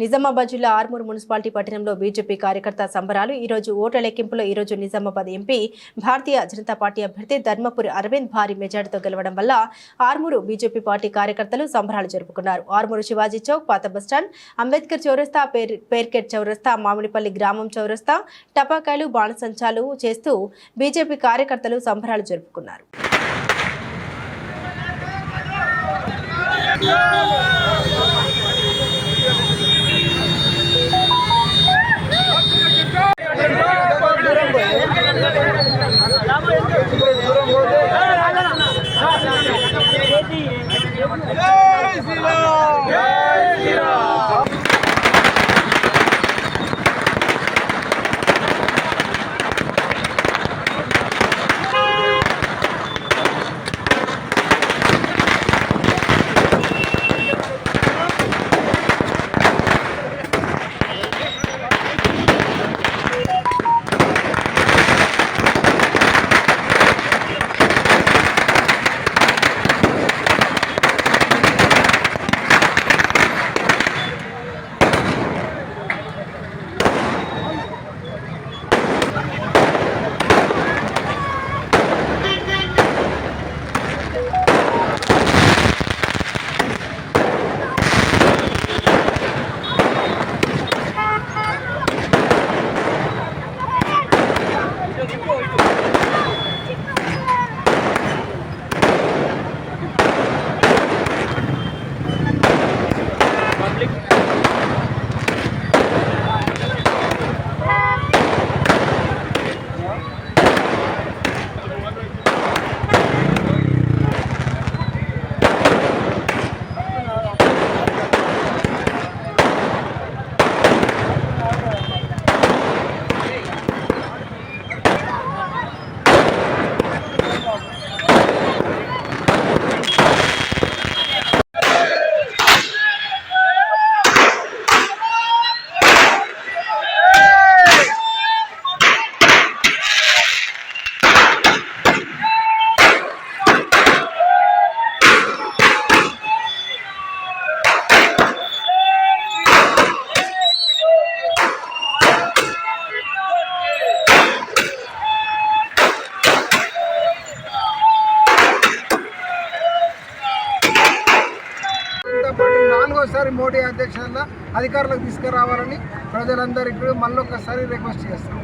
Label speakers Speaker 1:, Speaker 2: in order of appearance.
Speaker 1: నిజామాబాద్ జిల్లా ఆర్మూర్ మున్సిపాలిటీ పట్టణంలో బీజేపీ కార్యకర్త సంబరాలు. ఈరోజు ఓట్ల లెక్కింపులో ఈరోజు నిజామాబాద్ ఎంపీ భారతీయ జనతా పార్టీ అభ్యర్థి ధర్మపురి అరవింద్ భారీ మెజార్టీతో గెలవడం వల్ల ఆర్మూరు బీజేపీ పార్టీ కార్యకర్తలు సంబరాలు జరుపుకున్నారు. ఆర్మూరు శివాజీ చౌక్ పాత బస్టాండ్ అంబేద్కర్ చౌరస్తా పేర్ పేర్కెట్ చౌరస్తా మామిడిపల్లి గ్రామం చౌరస్తా టపాకాయలు బాణసంచాలు చేస్తూ బీజేపీ కార్యకర్తలు సంబరాలు జరుపుకున్నారు.
Speaker 2: నాలుగోసారి మోడీ అధ్యక్షతన అధికారులకు తీసుకురావాలని ప్రజలందరికీ మళ్ళొకసారి రిక్వెస్ట్ చేస్తాం.